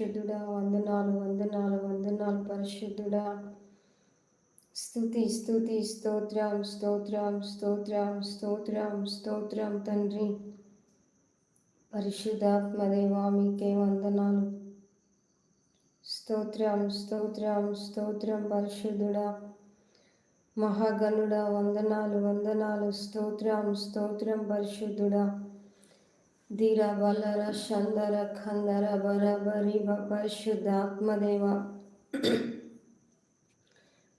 పరిశుద్ధుడా వందనాలు వందనాలు వందనాలు పరిశుద్ధుడా. స్థుతి స్థుతి స్తోత్రం స్తోత్రం స్తోత్రం స్తోత్రం స్తోత్రం తండ్రి. పరిశుద్ధాత్మదేవా మీకే వందనాలు. స్తోత్రం స్తోత్రం స్తోత్రం పరిశుద్ధుడా. మహాగణుడా వందనాలు వందనాలు స్తోత్రం స్తోత్రం పరిశుద్ధుడా. ధీర బలర షందర ఖందర బరబరి బరి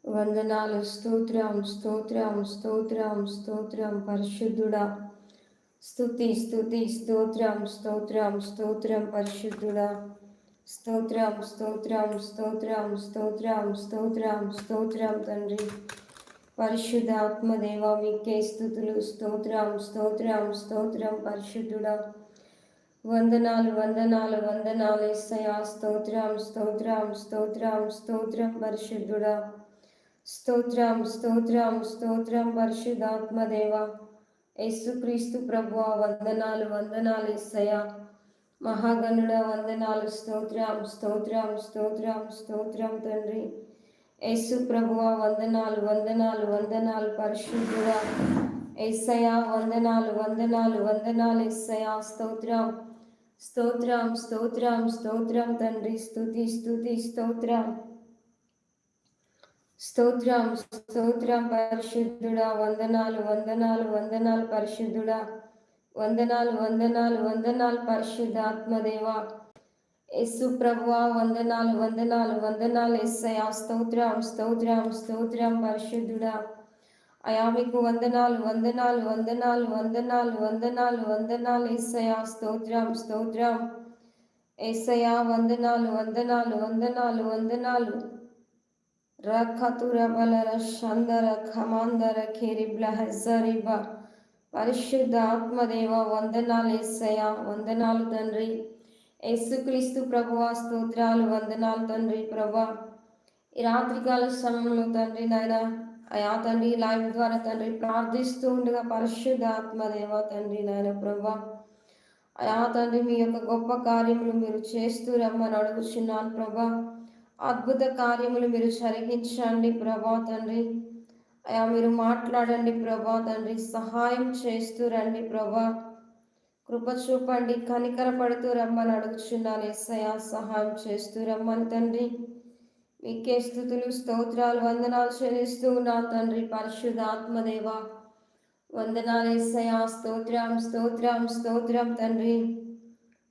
వందనాలు స్తోత్రం స్తోత్రం స్తోత్రం స్తోత్రం పరిశుద్ధుడా స్తుతి స్తుతి స్తోత్రం స్తోత్రం స్తోత్రం పరిశుద్ధుడా స్తోత్రం స్తోత్రం స్తోత్రం స్తోత్రం స్తోత్రం స్తోత్రం తండ్రి పరిశుద్ధాత్మదేవ మీకే స్థుతులు స్తోత్రం స్తోత్రం స్తోత్రం పరిశుద్ధుడా వందనాలు వందనాలు వందనాలు. ఇస్తయా స్తోత్రం స్తోత్రం స్తోత్రం స్తోత్రం పరిశుద్ధుడా. స్తోత్రం స్తోత్రం స్తోత్రం పరిశుద్ధాత్మదేవ. యేసుక్రీస్తు ప్రభు వందనాలు వందనాలు ఇస్తయా మహాగణుడ వందనాలు స్తోత్రం స్తోత్రం స్తోత్రం స్తోత్రం తండ్రి. యేసు ప్రభువ వందనాలు వందనాలు వందనాలు పరిశుద్ధుడా. ఎస్సయా వందనాలు వందనాలు వందనాలు ఎస్సయా స్తోత్రం స్తోత్రం స్తోత్రం స్తోత్రం తండ్రి స్థుతి స్తుతి స్తోత్రం. స్తోత్రం స్తోత్రం పరిశుద్ధుడా వందనాలు వందనాలు వందనాలు పరిశుద్ధుడా. వందనాలు వందనాలు వందనాలు పరిశుద్ధాత్మదేవ. యేసు ప్రభువ వందనాలు వందనాలు వందనాలు ఎస్సయా స్తోత్రం స్తోత్రం స్తోత్రం పరిశుద్ధుడా. అయా మీకు వందనాలు వందనాలు వందనాలు వందనాలు వందనాలు వందనాలు ఎస్సయా స్తోత్రం స్తోత్రం ఎస్సయా వందనాలు వందనాలు వందనాలు వందనాలు రఖతుర బలర షందర ఖమాందర ఖేరిబ్ల హెజరిబ పరిశుద్ధ ఆత్మదేవ వందనాలు ఎస్సయా వందనాలు తండ్రి యేసుక్రీస్తు ప్రభువా స్తోత్రాలు వందనాలు తండ్రి ప్రభా ఈ రాత్రికాల సమయంలో తండ్రి నాయన అయా తండ్రి లైవ్ ద్వారా తండ్రి ప్రార్థిస్తూ ఉండగా పరిశుద్ధ ఆత్మదేవ తండ్రి నాయన ప్రభా అయా తండ్రి మీ యొక్క గొప్ప కార్యములు మీరు చేస్తూ రమ్మని అడుగుచున్నాను ప్రభా. అద్భుత కార్యములు మీరు జరిగించండి ప్రభా తండ్రి. అయా మీరు మాట్లాడండి ప్రభా తండ్రి సహాయం చేస్తూ రండి ప్రభా. కృప చూపండి కనికర పడుతూ రమ్మని అడుగుచున్నాను ఎస్సయా సహాయం చేస్తూ రమ్మని తండ్రి. మీకే స్థుతులు స్తోత్రాలు వందనాలు చెల్లిస్తూ నా తండ్రి పరిశుద్ధ ఆత్మదేవ వందనాలు ఎస్సయా స్తోత్రం స్తోత్రం స్తోత్రం తండ్రి.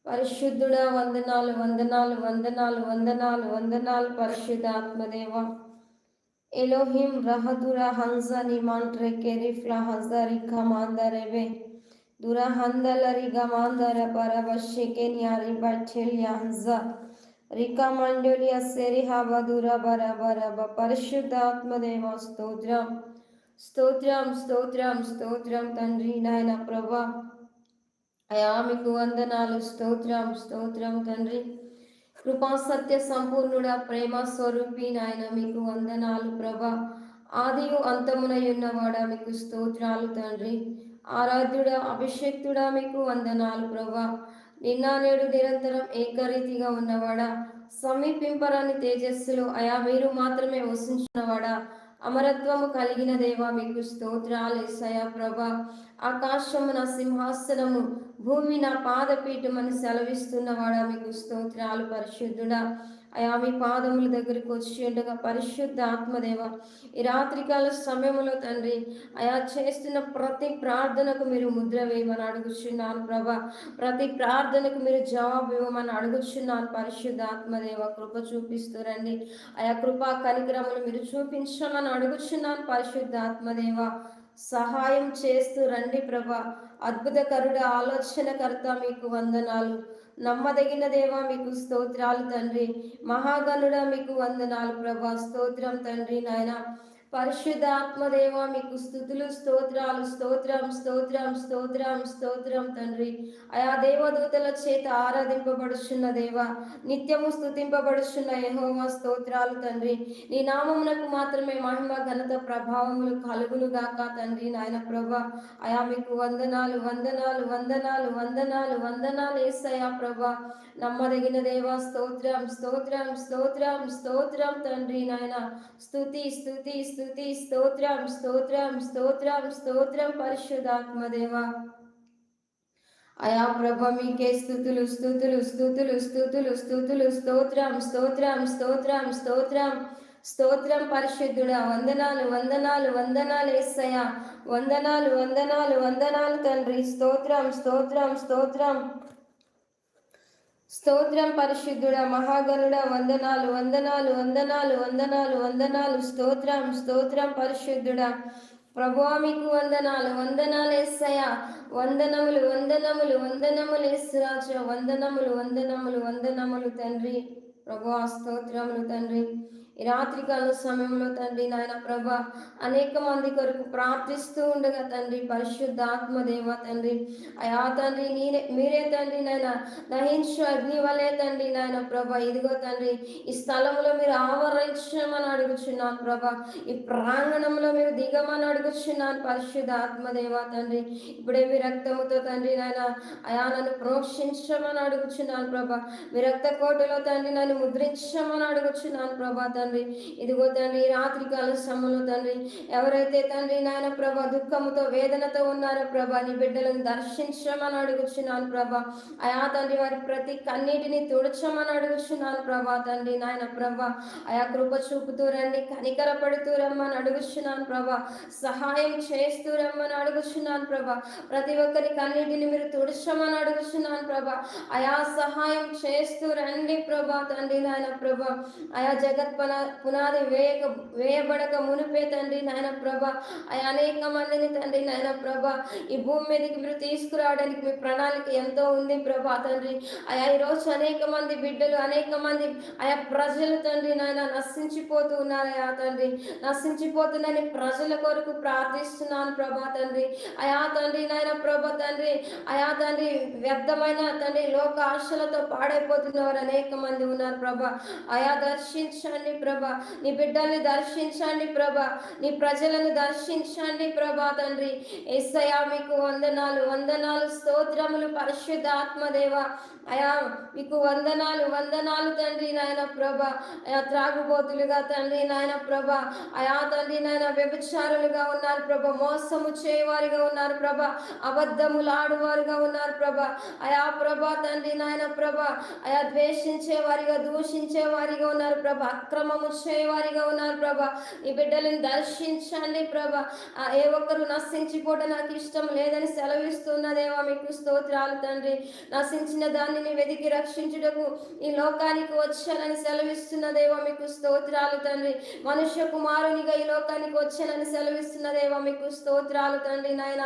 పరిశుద్ధుడా వందనాలు వందనాలు వందనాలు వందనాలు వందనాలు పరిశుద్ధ ఆత్మదేవ ఎలోహిం రహదుర హంస నిమాంట్రె కెరిఫ్ల హజరి ఖమాందరెవే దుర హందలరి గమాందర పరవశికే న్యారి బఠెల్య హంజ. రికమండలియ సెరిహబ దుర బర బర పరిశుద్ధాత్మదేవ స్తోత్రం. స్తోత్రం స్తోత్రం స్తోత్రం తండ్రి నాయన ప్రభా. అయా మీకు వందనాలు స్తోత్రం స్తోత్రం తండ్రి. కృపా సత్య సంపూర్ణుడ ప్రేమ స్వరూపి నాయన మీకు వందనాలు ప్రభా. ఆదియు అంతమున ఉన్నవాడ మీకు స్తోత్రాలు తండ్రి. ఆరాధ్యుడ అభిషక్తుడా మీకు వందనాలు ప్రభా. నిన్న నేడు నిరంతరం ఏకరీతిగా ఉన్నవాడా? సమీపింపరాని తేజస్సులో అయా మీరు మాత్రమే వసించినవాడా అమరత్వము కలిగిన దేవా మీకు స్తోత్రాలు ఎస్సయా ప్రభా. ఆకాశము నా సింహాసనము భూమి నా పాదపీఠమని సెలవిస్తున్నవాడా? మీకు స్తోత్రాలు పరిశుద్ధుడా. అయా మీ పాదముల దగ్గరికి వచ్చి ఉండగా పరిశుద్ధ ఆత్మదేవ ఈ రాత్రికాల సమయంలో తండ్రి అయా చేస్తున్న ప్రతి ప్రార్థనకు మీరు ముద్ర వేయమని అడుగుచున్నాను ప్రభా. ప్రతి ప్రార్థనకు మీరు జవాబు ఇవ్వమని అడుగుచున్నాను పరిశుద్ధ ఆత్మదేవ కృప చూపిస్తురండి ఆయా కృపా కనిక్రమలు మీరు చూపించమని అడుగుచున్నాను పరిశుద్ధ ఆత్మదేవ. సహాయం చేస్తూ రండి ప్రభా. అద్భుతకరుడ ఆలోచనకర్త మీకు వందనాలు. నమ్మదగిన దేవా మీకు స్తోత్రాలు తండ్రి. మహాగణుడ మీకు వందనాలు ప్రభా. స్తోత్రం తండ్రి నాయన. పరిశుద్ధాత్మదేవ మీకు స్థుతులు స్తోత్రాలు స్తోత్రం స్తోత్రం స్తోత్రం స్తోత్రం తండ్రి. ఆయా దేవదూతల చేత ఆరాధింపబడుచున్న దేవ నిత్యము స్థుతింపబడుచున్న యహోవా స్తోత్రాలు తండ్రి. నీ నామమునకు మాత్రమే మహిమ ఘనత ప్రభావములు కలుగును గాక తండ్రి నాయన ప్రభ. అయా మీకు వందనాలు వందనాలు వందనాలు వందనాలు వందనాలు ఏసయా ప్రభ. నమ్మదగిన దేవ స్తోత్రం స్తోత్రం స్తోత్రం స్తోత్రం తండ్రి నాయన. స్థుతి స్తుతి. స్థుతి స్తోత్రం స్తోత్రం స్తోత్రం స్తోత్రం పరిశుద్ధాత్మదేవా. అయా ప్రభ మీకే స్థుతులు స్థుతులు స్థుతులు స్థుతులు స్థుతులు స్తోత్రం స్తోత్రం స్తోత్రం స్తోత్రం స్తోత్రం పరిశుద్ధుడా వందనాలు వందనాలు వందనాలు ఎస్సయ వందనాలు వందనాలు వందనాలు తండ్రి. స్తోత్రం స్తోత్రం స్తోత్రం. స్తోత్రం పరిశుద్ధుడ మహాగణుడ వందనాలు వందనాలు వందనాలు వందనాలు వందనాలు. స్తోత్రం స్తోత్రం పరిశుద్ధుడ. ప్రభువా మీకు వందనాలు. వందనాలు ఎస్సయ వందనములు వందనములు వందనములు ఎస్రాజ వందనములు వందనములు వందనములు తండ్రి. ప్రభువా స్తోత్రములు తండ్రి. రాత్రికాల సమయంలో తండ్రి నాయన ప్రభ అనేక మంది కొరకు ప్రార్థిస్తూ ఉండగా తండ్రి పరిశుద్ధాత్మ దేవ తండ్రి. అయా తండ్రి నేనే మీరే తండ్రి నాయన దహించు అగ్ని వలే తండ్రి నాయన ప్రభ. ఇదిగో తండ్రి ఈ స్థలంలో మీరు ఆవరించమని అడుగుచున్నాను ప్రభ. ఈ ప్రాంగణంలో మీరు దిగమని అడుగుచున్నాను పరిశుద్ధ ఆత్మదేవ తండ్రి. ఇప్పుడే మీ రక్తముతో తండ్రి నాయన అయా నన్ను ప్రోక్షించమని అడుగుచున్నాను ప్రభ. మీ రక్త కోటలో తండ్రి నన్ను ముద్రించమని అడుగుచున్నాను ప్రభా తండ్రి. ఇదిగో తండ్రి రాత్రికాల సమయంలో తండ్రి. ఎవరైతే తండ్రి నాయన ప్రభ దుఃఖముతో వేదనతో ఉన్నారో ప్రభా నీ బిడ్డలను దర్శించమని అడుగుచున్నాను ప్రభ. అయా తండ్రి వారి ప్రతి కన్నీటిని తుడచమని అడుగుచున్నాను ప్రభా తండ్రి నాయన ప్రభ. అయా కృప చూపుతూ రండి కనికర పడుతూ రమ్మని అడుగుచున్నాను ప్రభా. సహాయం చేస్తూ రమ్మని అడుగుచున్నాను ప్రభా. ప్రతి ఒక్కరి కన్నీటిని మీరు తుడచమని అడుగుచున్నాను ప్రభా. అయా సహాయం చేస్తూ రండి ప్రభా తండ్రి నాయన ప్రభా. అయా జగత్పన పునాది వేయక వేయబడక మునిపే తండ్రి నాయన ప్రభ అనేక మందిని తండ్రి నాయన ప్రభ ఈ భూమి మీదకి మీరు తీసుకురావడానికి మీ ప్రణాళిక ఎంతో ఉంది ప్రభా తండ్రి. అయా ఈరోజు అనేక మంది బిడ్డలు అనేక మంది ఆయా ప్రజలు తండ్రి నాయన నశించిపోతూ ఉన్నారయా తండ్రి. నశించిపోతుందని ప్రజల కొరకు ప్రార్థిస్తున్నాను ప్రభా తండ్రి. అయా తండ్రి నాయన ప్రభ తండ్రి అయా తండ్రి వ్యర్థమైన తండ్రి లోక ఆశలతో పాడైపోతున్నవారు అనేక మంది ఉన్నారు ప్రభ. అయా దర్శించండి ప్రభ. నీ బిడ్డల్ని దర్శించండి ప్రభ. నీ ప్రజలను దర్శించండి ప్రభా తండ్రి. ఎస్సయా మీకు వందనాలు వందనాలు స్తోత్రములు పరిశుద్ధ ఆత్మదేవ అయా మీకు వందనాలు వందనాలు తండ్రి నాయన ప్రభ. త్రాగుబోతులుగా తండ్రి నాయన ప్రభ. అయా తండ్రి నాయన వ్యభిచారులుగా ఉన్నారు ప్రభ. మోసము చేయవారిగా ఉన్నారు ప్రభ. అబద్ధములు ఆడువారుగా ఉన్నారు ప్రభ. అయా ప్రభ తండ్రి నాయన ప్రభ. అయా ద్వేషించే వారిగా దూషించే వారిగా ఉన్నారు ప్రభ. అక్రమము చేయవారిగా ఉన్నారు ప్రభ. ఈ బిడ్డలను దర్శించండి ప్రభ. ఏ ఒక్కరు నశించిపోవడం నాకు ఇష్టం లేదని సెలవిస్తున్నదేవా మీకు స్తోత్రాలు తండ్రి. నశించిన దానిని వెతికి రక్షించుటకు ఈ లోకానికి వచ్చానని సెలవిస్తున్నదేవా మీకు స్తోత్రాలు తండ్రి. మనుష్య కుమారునిగా ఈ లోకానికి వచ్చానని సెలవిస్తున్నదేవా మీకు స్తోత్రాలు తండ్రి నాయన.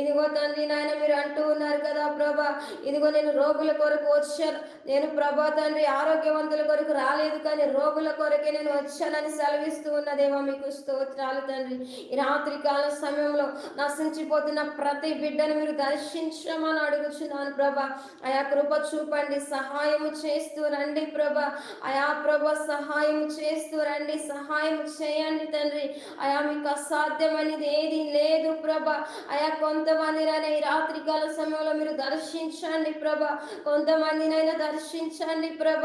ఇదిగో తండ్రి నాయన మీరు అంటూ ఉన్నారు కదా ప్రభా. ఇదిగో నేను రోగుల కొరకు వచ్చాను. నేను ప్రభా తండ్రి ఆరోగ్యవంతుల కొరకు రాలేదు కానీ రోగుల కొరకు నేను వచ్చానని సెలవిస్తూ ఉన్నదేవా మీకు స్తోత్రాలు తండ్రి. ఈ రాత్రి కాల సమయంలో నశించిపోతున్న ప్రతి బిడ్డను మీరు దర్శించమని అడుగుచున్నాను ప్రభా. ఆయా కృప చూపండి సహాయం చేస్తూ రండి ప్రభా. ఆయా ప్రభ సహాయం చేస్తూ రండి సహాయం చేయండి తండ్రి. ఆయా మీకు అసాధ్యమనేది ఏది లేదు ప్రభ. ఆయా కొంతమందినైనా ఈ రాత్రి కాల సమయంలో మీరు దర్శించండి ప్రభ. కొంతమందినైనా దర్శించండి ప్రభ.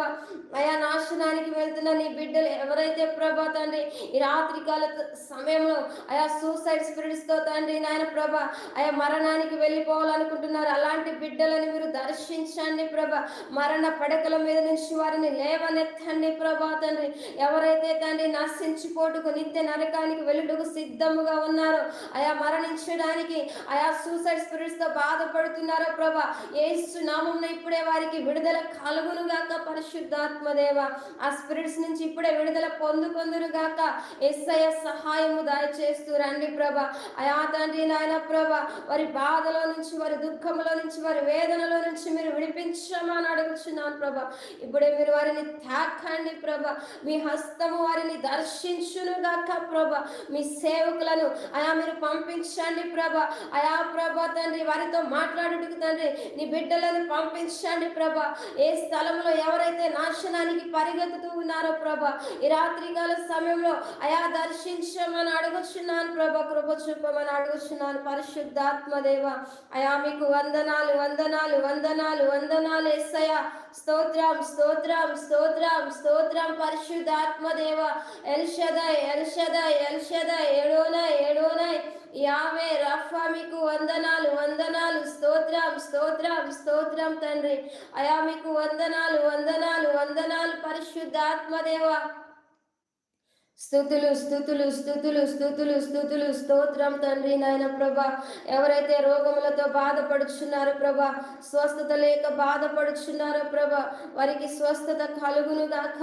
ఆయా నాశనానికి వెళ్తున్న నీ బిడ్డలు ఎవరైతే ప్రభా తండ్రి ఈ రాత్రి కాల సమయంలో ఆయా సూసైడ్ స్పిరిట్స్తో తండ్రి నాయన ప్రభ ఆయా మరణానికి వెళ్ళిపోవాలనుకుంటున్నారు. అలాంటి బిడ్డలను మీరు దర్శించండి ప్రభ. మరణ పడకల మీద నుంచి వారిని లేవనెత్తండి ప్రభా తండ్రి. ఎవరైతే తండ్రి నశించిపోటుకు నిత్య నరకానికి వెళ్ళుటకు సిద్ధముగా ఉన్నారో ఆయా మరణించడానికి ఆయా సూసైడ్ స్పిరిట్స్తో బాధపడుతున్నారో ప్రభా ఏసు నామం ఇప్పుడే వారికి విడుదల కలుగును గాక పరిశుద్ధాత్మదేవ ఆ స్పిరిట్స్ నుంచి ఇప్పుడే విడుదల పొందుకొందురు గాక ఎస్ఐ సహాయము దయచేస్తూ రండి ప్రభ. అయా తండ్రి నాయన ప్రభ వారి బాధలో నుంచి వారి దుఃఖంలో నుంచి వారి వేదనలో నుంచి మీరు విడిపించమని అడుగుచున్నాను ప్రభ. ఇప్పుడే మీరు వారిని తాకండి ప్రభ. మీ హస్తము వారిని దర్శించును గాక ప్రభ. మీ సేవకులను అయా మీరు పంపించండి ప్రభ. అయా ప్రభ తండ్రి వారితో మాట్లాడుటకు తండ్రి నీ బిడ్డలను పంపించండి ప్రభ. ఏ స్థలంలో ఎవరైతే నాశనానికి పరిగెత్తుతూ ఉన్నారో ప్రభ ఈ రాత్రికాల సమయంలో అయా దర్శించమని అడుగుచున్నాను ప్రభ కృప చూపమని అడుగుచున్నాను. పరిశుద్ధాత్మ దేవ అయా మీకు వందనాలు వందనాలు వందనాలు వందనాలు ఎస్సయ స్తోత్రం స్తోత్రం స్తోత్రం స్తోత్రం పరిశుద్ధాత్మ దేవ. ఎల్షదై ఎల్షదై ఎల్షదై ఏడోనై ఏడోనై. యావే రఫా మీకు వందనాలు వందనాలు స్తోత్రం స్తోత్రం తండ్రి. అయా మీకు వందనాలు వందనాలు వందనాలు పరిశుద్ధాత్మదేవ. స్థుతులు స్థుతులు స్థుతులు స్థుతులు స్థుతులు. స్తోత్రం తండ్రి నాయన ప్రభ. ఎవరైతే రోగములతో బాధపడుచున్నారో ప్రభ స్వస్థత లేక బాధపడుచున్నారో ప్రభ వారికి స్వస్థత కలుగును గాక.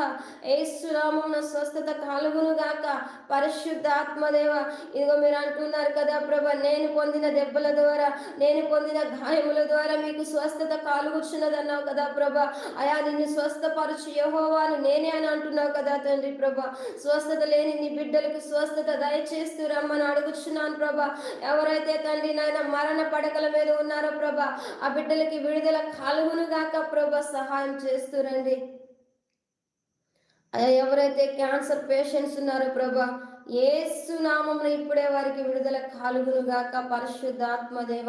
ఏసునామమున స్వస్థత కలుగును గాక. పరిశుద్ధ ఆత్మదేవ ఇదిగో మీరు అంటున్నారు కదా ప్రభ నేను పొందిన దెబ్బల ద్వారా నేను పొందిన గాయముల ద్వారా మీకు స్వస్థత కలుగుచున్నదన్నావు కదా ప్రభ. అయా నిన్ను స్వస్థపరచు యహోవాను నేనే అని అంటున్నావు కదా తండ్రి ప్రభ. స్వస్థత లేని నీ బిడ్డలకు స్వస్థత దయచేస్తూ రమ్మని అడుగుచున్నాను ప్రభా. ఎవరైతే తండ్రి నాయన మరణ పడకల మీద ఉన్నారో ప్రభా ఆ బిడ్డలకి విడుదల కలుగును గాక ప్రభా సహాయం చేస్తూ రండి. ఎవరైతే క్యాన్సర్ పేషెంట్స్ ఉన్నారో ప్రభా ఏసు నామంలో ఇప్పుడే వారికి విడుదల కలుగును గాక పరిశుద్ధాత్మ దేవ.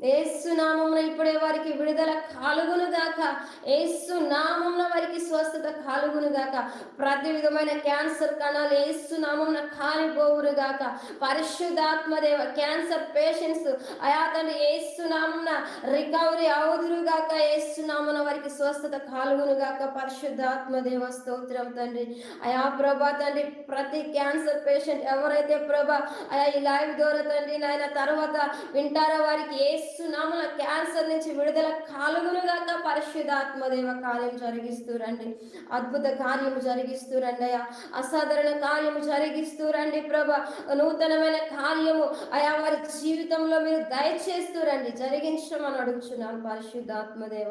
ఏసు నామంలో ఇప్పుడే వారికి విడుదల కాలుగును గాక. ఏసు నామంలో వారికి స్వస్థత కాలుగును గాక. ప్రతి విధమైన క్యాన్సర్ కణాలు ఏసు నామంలో కాలిపోవును గాక. పరిశుద్ధాత్మదేవ క్యాన్సర్ పేషెంట్స్ అయా తండ్రి ఏసు నామంన రికవరీ అవుదురు గాక. ఏసు నామన వారికి స్వస్థత కాలుగును గాక. పరిశుద్ధాత్మదేవ స్తోత్రం తండ్రి. అయా ప్రభా తండ్రి ప్రతి క్యాన్సర్ పేషెంట్ ఎవరైతే ప్రభా అయా ఈ లైవ్ ద్వారా తండ్రి నాయన తర్వాత వింటారో వారికి ఏసు ఏసునామల క్యాన్సర్ నుంచి విడుదల కాలుగును గాక పరిశుద్ధాత్మదేవ కార్యం జరిగిస్తూ రండి అద్భుత కార్యము జరిగిస్తూ రండి అయ్యా. అసాధారణ కార్యము జరిగిస్తూ రండి ప్రభ. నూతనమైన కార్యము అయా వారి జీవితంలో మీరు దయచేస్తూ రండి జరిగించమని అడుగుచున్నాను పరిశుద్ధాత్మదేవ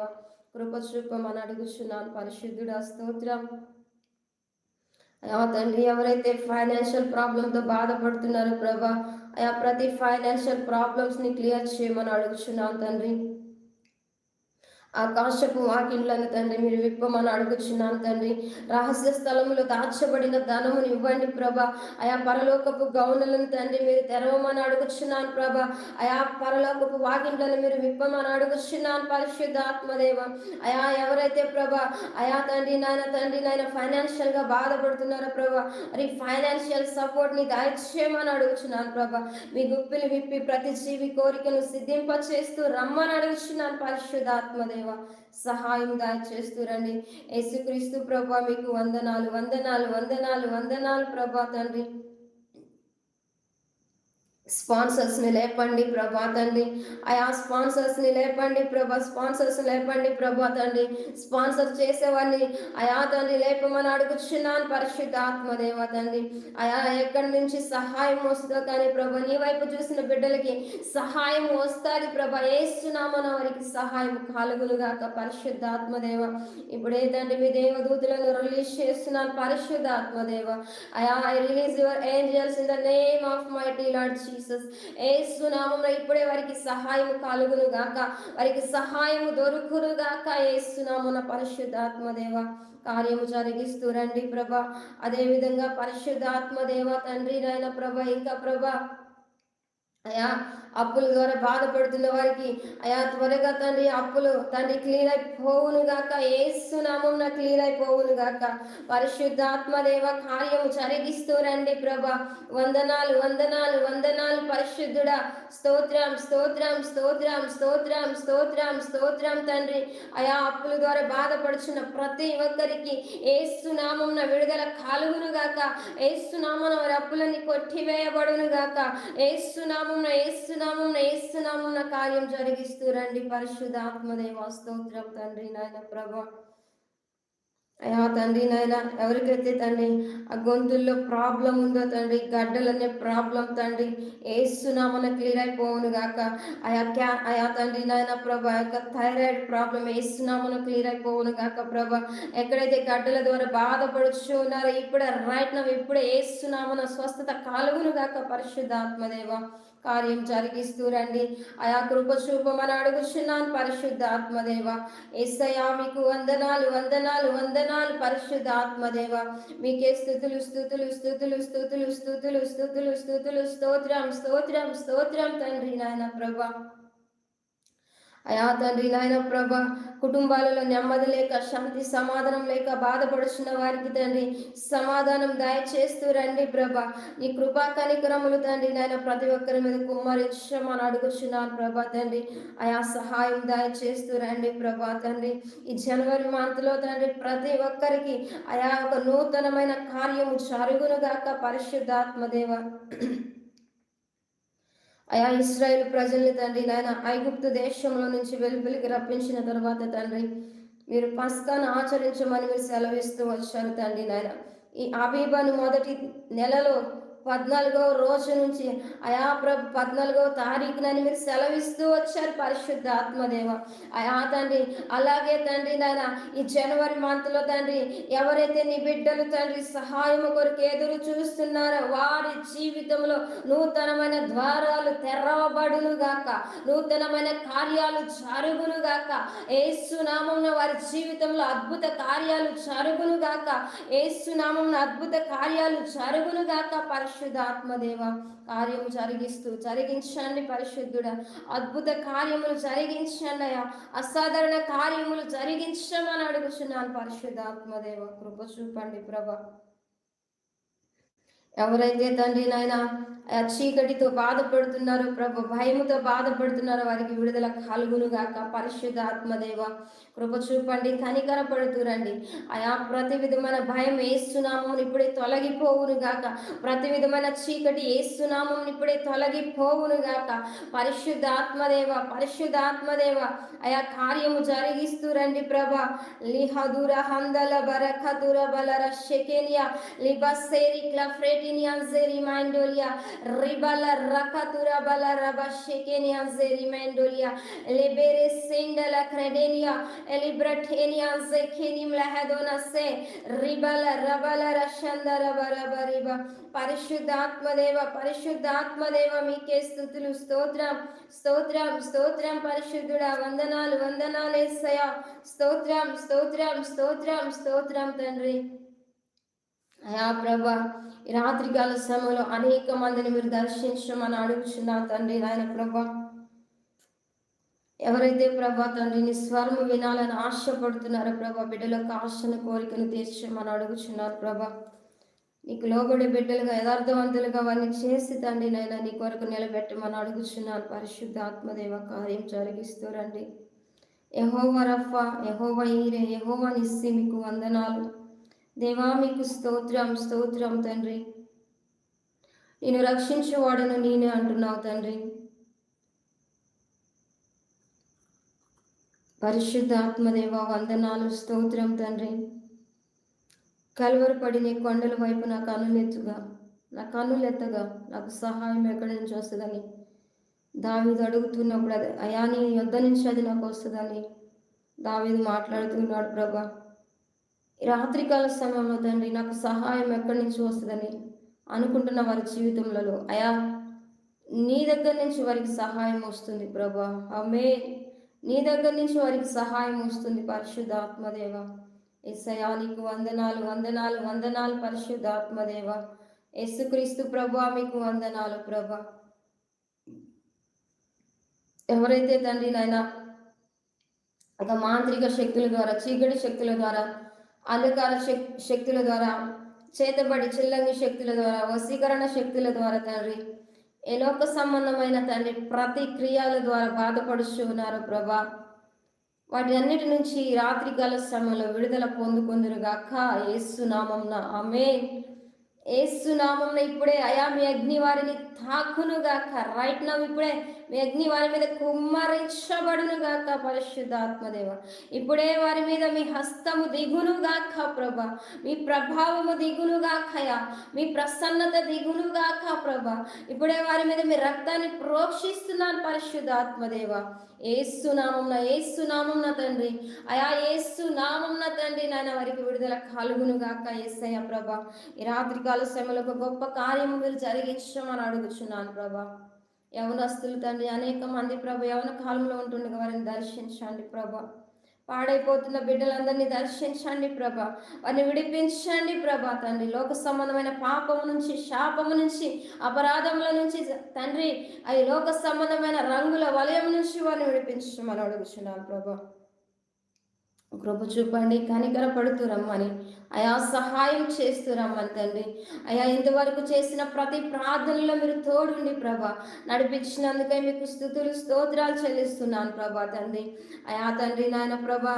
కృప అని అడుగుచున్నాను పరిశుద్ధుడా స్తోత్రం. అయా తండ్రి ఎవరైతే ఫైనాన్షియల్ ప్రాబ్లంతో బాధపడుతున్నారో ప్రభా అయా ప్రతి ఫైనాన్షియల్ ప్రాబ్లమ్స్ని క్లియర్ చేయమని అడుగుచున్నాను తండ్రి. ఆ కాశపు వాకిళ్ళను తండ్రి మీరు విప్పమని అడుగుచున్నాను తండ్రి. రహస్య స్థలంలో దాచబడిన ధనమును ఇవ్వండి ప్రభ. ఆయా పరలోకపు గౌనులను తండ్రి మీరు తెరవమని అడుగుచున్నాను ప్రభ. ఆయా పరలోకపు వాకిండ్లను మీరు విప్పమని అడుగుచున్నాను పరిశుద్ధ ఆత్మదేవ అయా ఎవరైతే ప్రభ అయా తండ్రి నాయన తండ్రి నాయన ఫైనాన్షియల్గా బాధపడుతున్నారో ప్రభ మరి ఫైనాన్షియల్ సపోర్ట్ని దయచేయమని అడుగుచున్నాను ప్రభ. మీ గుప్పిలు విప్పి ప్రతి జీవి కోరికను సిద్ధింప చేస్తూ రమ్మని అడుగుచున్నాను పరిశుద్ధ ఆత్మదేవ దేవ సహాయం దయచేస్తూ రండి యేసుక్రీస్తు ప్రభా మీకు వందనాలు వందనాలు వందనాలు వందనాలు ప్రభా తండ్రి. స్పాన్సర్స్ని లేపండి ప్రభా తండ్రి. ఆయా స్పాన్సర్స్ని లేపండి ప్రభా స్పాన్సర్స్ లేపండి ప్రభా తండ్రి. స్పాన్సర్ చేసేవాడిని ఆయా తండ్రి లేపమని అడుగుచున్నాను పరిశుద్ధ ఆత్మదేవ తండ్రి. ఆయా ఎక్కడి నుంచి సహాయం వస్తుందో కానీ ప్రభా నీ వైపు చూసిన బిడ్డలకి సహాయం వస్తుంది ప్రభా. ఏస్తున్నామన వారికి సహాయం కలుగునుగాక పరిశుద్ధ ఆత్మదేవ. ఇప్పుడే తండ్రి మీ దేవదూతులను రిలీజ్ చేస్తున్నాను పరిశుద్ధ ఆత్మదేవ. అయా I release your angels in the name of my dear Lord Jesus. ఏసునామంలో ఇప్పుడే వారికి సహాయం కలుగును గాక. వారికి సహాయము దొరుకును గాక. ఏసునామున పరిశుద్ధాత్మదేవ కార్యము జరిగిస్తూ రండి ప్రభ. అదే విధంగా పరిశుద్ధాత్మదేవ తండ్రి నాయన ప్రభ ఇంకా ప్రభ. అయా అప్పుల ద్వారా బాధపడుతున్న వారికి అయా త్వరగా తండ్రి అప్పులు తండ్రి క్లీన్ అయిపోవును గాక ఏసునామం క్లీన్ అయిపోవును గాక. పరిశుద్ధాత్మ దేవ కార్యము జరిగిస్తూ రండి ప్రభ. వందనాలు వందనాలు వందనాలు పరిశుద్ధుడా. స్తోత్రం స్తోత్రం స్తోత్రం స్తోత్రం స్తోత్రం స్తోత్రం తండ్రి. అయా అప్పుల ద్వారా బాధపడుచున్న ప్రతి ఒక్కరికి ఏసునామం విడుదల కలుగును గాక. ఏసునామం వారి అప్పులన్నీ కొట్టివేయబడును గాక. ఏసునామం ఏసునామం ఏసునామం కార్యం జరిగిస్తూ రండి. పరిశుద్ధాత్మదేవ స్తోత్రం తండ్రి నాయన ప్రభ. అయ్యా తండ్రి నాయన ఎవరికైతే తండ్రి ఆ గొంతుల్లో ప్రాబ్లం ఉందో తండ్రి గడ్డలనే ప్రాబ్లం తండ్రి ఏసునామన క్లియర్ అయిపోవును గాక. ఆయా క్యా అయా తండ్రి నాయన ప్రభా యొక్క థైరాయిడ్ ప్రాబ్లం ఏసునామన క్లియర్ అయిపోవును గాక ప్రభా. ఎక్కడైతే గడ్డల ద్వారా బాధపడుచు ఉన్నారో ఇప్పుడే రైట్ నవ్వు ఇప్పుడే వేస్తున్నామన్న స్వస్థత కలుగును గాక పరిశుద్ధాత్మదేవ కార్యం జరిగిస్తూ రండి. ఆయా కృప చూపమని అడుగుచున్నాను పరిశుద్ధ ఆత్మదేవ ఎస్సయా మీకు వందనాలు వందనాలు వందనాలు పరిశుద్ధ ఆత్మదేవ మీకే స్థుతులు స్థుతులు స్థుతులు స్థుతులు స్థుతులు స్థుతులు స్థుతులు స్తోత్రం స్తోత్రం స్తోత్రం తండ్రి నాయన ప్రభా. అయా తండ్రి నాయన ప్రభ కుటుంబాలలో నెమ్మది లేక శాంతి సమాధానం లేక బాధపడుచున్న వారికి తండ్రి సమాధానం దయచేస్తూ రండి ప్రభ. నీ కృపా కనికరములు తండ్రి నాయన ప్రతి ఒక్కరి మీద కుమ్మరించమని అడుగుచున్నాను ప్రభా తండ్రి. అయా సహాయం దయచేస్తూ రండి ప్రభా తండ్రి. ఈ జనవరి మంత్లో తండ్రి ప్రతి ఒక్కరికి అయా ఒక నూతనమైన కార్యము జరుగునుగాక పరిశుద్ధాత్మదేవ అయా ఇస్రాయేల్ ప్రజల్ని తండ్రి నాయన ఐగుప్తు దేశంలో నుంచి వెలుపలికి రప్పించిన తర్వాత తండ్రి మీరు పస్కాను ఆచరించమని మీరు సెలవిస్తూ వచ్చారు తండ్రి నాయన. ఈ అబీబాను మొదటి నెలలో పద్నాలుగవ రోజు నుంచి అయా ప్రభు పద్నాలుగవ తారీఖునని మీరు సెలవిస్తూ వచ్చారు పరిశుద్ధ ఆత్మదేవ అయా తండ్రి అలాగే తండ్రి నాయన ఈ జనవరి మంత్లో తండ్రి ఎవరైతే నీ బిడ్డలు తండ్రి సహాయం కొరకు ఎదురు చూస్తున్నారో వారి జీవితంలో నూతనమైన ద్వారాలు తెరవబడును గాక. నూతనమైన కార్యాలు జరుగును గాక. ఏసునామం వారి జీవితంలో అద్భుత కార్యాలు జరుగును గాక. ఏసునామం అద్భుత కార్యాలు జరుగును గాక. పరిశుద్ధ పరిశుద్ధాత్మదేవ కార్యము జరిగిస్తూ జరిగించండి పరిశుద్ధుడ. అద్భుత కార్యములు జరిగించండి అయ్యా. అసాధారణ కార్యములు జరిగించమని అడుగుచున్నాను పరిశుద్ధాత్మదేవ. కృప చూపండి ప్రభ. ఎవరైతే తండ్రి నాయన చీకటితో బాధపడుతున్నారో ప్రభు భయముతో బాధపడుతున్నారో వారికి విడుదల కలుగును గాక పరిశుద్ధ ఆత్మదేవ కృప చూపండి కనికర పడుతురండి ఆయా ప్రతి విధమైన భయం వేస్తున్నామని ఇప్పుడే తొలగిపోవును గాక ప్రతి విధమైన చీకటి వేస్తున్నామని ఇప్పుడే తొలగిపోవును గాక పరిశుద్ధ ఆత్మదేవ పరిశుద్ధ ఆత్మదేవ ఆయా కార్యము జరిగిస్తురండి ప్రభ. లిహదుర హందల బరఖదుర బలర షెకేనియా లిబసేరి క్లఫ్రేటి జెరి మైండోలియా ribala rakatura bala raba shekenia zerimendolia lebere sendala credenia elibratenia zekenim lahadona se ribala rabala rashanda raba riba పరిశుద్ధాత్మదేవ పరిశుద్ధాత్మదేవ మీకే స్థుతులు స్తోత్రం స్తోత్రం స్తోత్రం పరిశుద్ధుడా వందనాలు వందనాలేసయ స్తోత్రం స్తోత్రం స్తోత్రం స్తోత్రం తండ్రి అయా ప్రభా రాత్రికాల సమయంలో అనేక మందిని మీరు దర్శించమని అడుగుచున్నాను తండ్రి నాయన ప్రభా. ఎవరైతే ప్రభా తండ్రిని స్వరము వినాలని ఆశపడుతున్నారో ప్రభా బిడ్డలకు ఆశను కోరికను తీర్చమని అడుగుచున్నారు ప్రభా. నీకు లోబడి బిడ్డలుగా యథార్థవంతులుగా అవన్నీ చేసి తండ్రి నైనా నీ కొరకు నిలబెట్టమని అడుగుచున్నాను. పరిశుద్ధ ఆత్మదేవ కార్యం జరిగిస్తూ రండి. యహోవ రఫా యహోవ ఈరే యహోవ నిస్సి మీకు వందనాలు. దేవా మీకు స్తోత్రం స్తోత్రం తండ్రి. నేను రక్షించేవాడను నేనే అంటున్నావు తండ్రి. పరిశుద్ధాత్మదేవ వందనాలు స్తోత్రం తండ్రి. కలువరు పడిన కొండల వైపు నా కన్నులెత్తుగా నా కన్నులెత్తగా నాకు సహాయం ఎక్కడి నుంచి వస్తుందని. దావీదు అడుగుతున్నప్పుడు అది అయా నీ యుద్ధ నుంచి అది నాకు వస్తుందని దావీదు మాట్లాడుతున్నాడు ప్రభా. రాత్రికాల సమయంలో తండ్రి నాకు సహాయం ఎక్కడి నుంచి వస్తుందని అనుకుంటున్న వారి జీవితంలో అయా నీ దగ్గర నుంచి వారికి సహాయం వస్తుంది ప్రభా. అమ్మే నీ దగ్గర నుంచి వారికి సహాయం వస్తుంది పరిశుద్ధ ఆత్మదేవ ఎస్సయా నీకు వందనాలు వందనాలు వందనాలు పరిశుద్ధ ఆత్మదేవ యేసుక్రీస్తు ప్రభా మీకు వందనాలు ప్రభా. ఎవరైతే తండ్రి నాయన ఒక మాంత్రిక శక్తుల ద్వారా చీకటి శక్తుల ద్వారా అంధకార శక్తుల ద్వారా చేతబడి చిల్లంగి శక్తుల ద్వారా వశీకరణ శక్తుల ద్వారా తండ్రి. ఎలోక సంబంధమైన తండ్రి ప్రతి క్రియాల ద్వారా బాధపడుచు ఉన్నారు ప్రభా. వాటి అన్నిటి నుంచి రాత్రికాల సమయంలో విడుదల పొందుకుందరుగాక. ఏసునామంన. ఆమె ఏసునామంన ఇప్పుడే అయా మీ అగ్ని వారిని తాకునుగాక. రైట్ నవ్ ఇప్పుడే మీ అగ్ని వారి మీద కుమ్మరించబడునుగాక పరిశుద్ధాత్మదేవ. ఇప్పుడే వారి మీద మీ హస్తము దిగునుగాక ప్రభ. మీ ప్రభావము దిగునుగాకయా. మీ ప్రసన్నత దిగునుగాక ప్రభ. ఇప్పుడే వారి మీద మీ రక్తాన్ని ప్రోక్షిస్తున్నాను పరిశుద్ధాత్మదేవ. ఏసు నామం ఏసు నామం తండ్రి. అయా ఏసు నామం తండ్రి నాయన వారికి విడుదల కలుగునుగాక ఏసయ్య ప్రభ. ఈ రాత్రి కాల సమయంలో ఒక గొప్ప కార్యము మీరు జరిగించమని అడుగుచున్నాను ప్రభా. యవనస్తులు తండ్రి అనేక మంది ప్రభ యవన కాలంలో ఉంటుండగా వారిని దర్శించండి ప్రభ. పాడైపోతున్న బిడ్డలందరినీ దర్శించండి ప్రభ. వారిని విడిపించండి ప్రభా తండ్రి. లోక సంబంధమైన పాపము నుంచి శాపము నుంచి అపరాధముల నుంచి తండ్రి అవి లోక సంబంధమైన రంగుల వలయం నుంచి వారిని విడిపించమని అడుగుచున్నాను ప్రభా. కృప చూపండి కనికర పడుతూ రమ్మని. అయా సహాయం చేస్తూ రమ్మని తండ్రి. అయా ఇంతవరకు చేసిన ప్రతి ప్రార్థనలో మీరు తోడుండి ప్రభా. నడిపించినందుకే మీకు స్థుతులు స్తోత్రాలు చెల్లిస్తున్నాను ప్రభా తండ్రి. అయా తండ్రి నాయన ప్రభా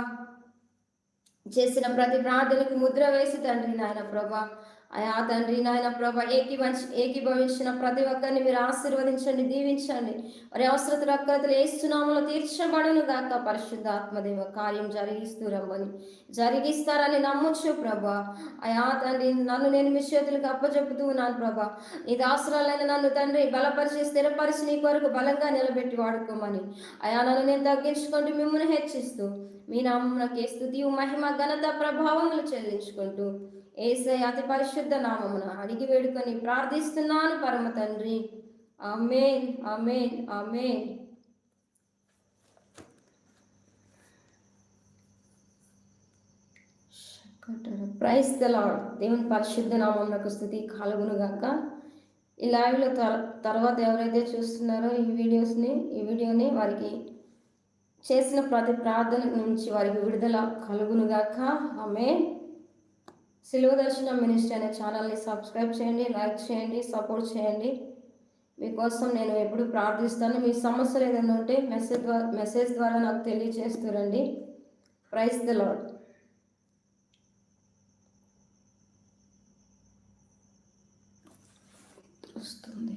చేసిన ప్రతి ప్రార్థనకు ముద్ర వేసి తండ్రి నాయన ప్రభా అయా తండ్రి నాయన ప్రభ ఏకీవంచి ఏకీభవించిన ప్రతి ఒక్కరిని మీరు ఆశీర్వదించండి దీవించండి. వారి అవసరతలు అక్కరతలు ఏస్తున్నాములో తీర్చబడును గాక పరిశుద్ధాత్మదేవ కార్యం జరిగిస్తూ రమ్మని జరిగిస్తారని నమ్మొచ్చు ప్రభా. అయా తండ్రి నన్ను నేను మీ చేతులకు అప్పచెప్పుతూ ఉన్నాను ప్రభా. నీ దాసరాలైన నన్ను తండ్రి బలపరిచి స్థిరపరిచి నీ కొరకు బలంగా నిలబెట్టి వాడుకోమని. అయా నన్ను నేను తగ్గించుకుంటూ మిమ్మల్ని హెచ్చిస్తూ మీ నామమునకే స్థుతి మహిమ ఘనత ప్రభావములు చెల్లించుకుంటూ ఏసై అతి పరిశుద్ధ నామమున అడిగి వేడుకొని ప్రార్థిస్తున్నాను పరమ తండ్రి. Amen amen amen. Praise Lord. దేవుని పరిశుద్ధ నామమునకు స్థుతి కలుగును గాక. ఈ లైవ్లో తర్వాత ఎవరైతే చూస్తున్నారో ఈ వీడియోస్ని ఈ వీడియోని వారికి చేసిన ప్రతి ప్రార్థన నుంచి వారికి విడుదల కలుగునుగాక ఆమె సిలువ దర్శనం మినిస్ట్రీ అనే ఛానల్ని సబ్స్క్రైబ్ చేయండి లైక్ చేయండి సపోర్ట్ చేయండి. మీకోసం నేను ఎప్పుడు ప్రార్థిస్తాను. మీ సమస్యలు ఏదైనా ఉంటే మెసేజ్ ద్వారా మెసేజ్ ద్వారా నాకు తెలియజేస్తురండి ప్రైజ్ ద లాడ్ వస్తుంది